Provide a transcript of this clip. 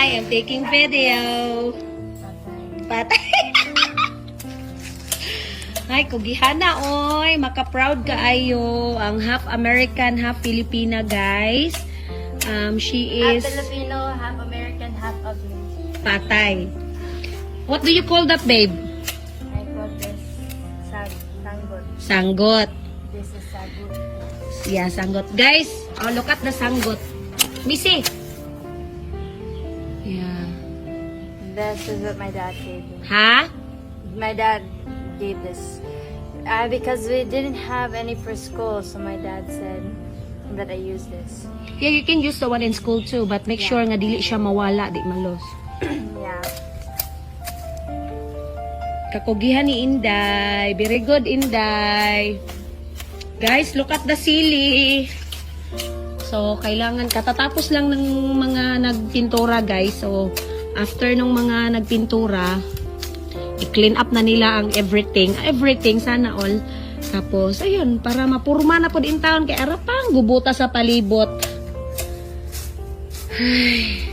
Hi, I'm taking video. Patay. Ay, kugihana oy, maka-proud ka ayo ang half American, half Filipina, guys. Um, she Half is Filipino, half American, half ugly. patay. What do you call that, babe? I call this sag sanggot. Sanggot. This is sagut. Yeah, sanggot. Guys, oh, look at the sanggot. Missy. Yeah. This is what my dad gave me. Ha? My dad gave this. Uh, because we didn't have any for school, so my dad said that I use this. Yeah, you can use the one in school too, but make sure nga dili siya mawala, di malos. yeah. Kakugihan ni Inday. Very good, Inday. Guys, look at the sili. So, kailangan, katatapos lang ng mga nagpintura, guys. So, after nung mga nagpintura, i-clean up na nila ang everything. Everything, sana all. Tapos, ayun, para mapurma na po din taon kay arapang gubuta sa palibot. Ay,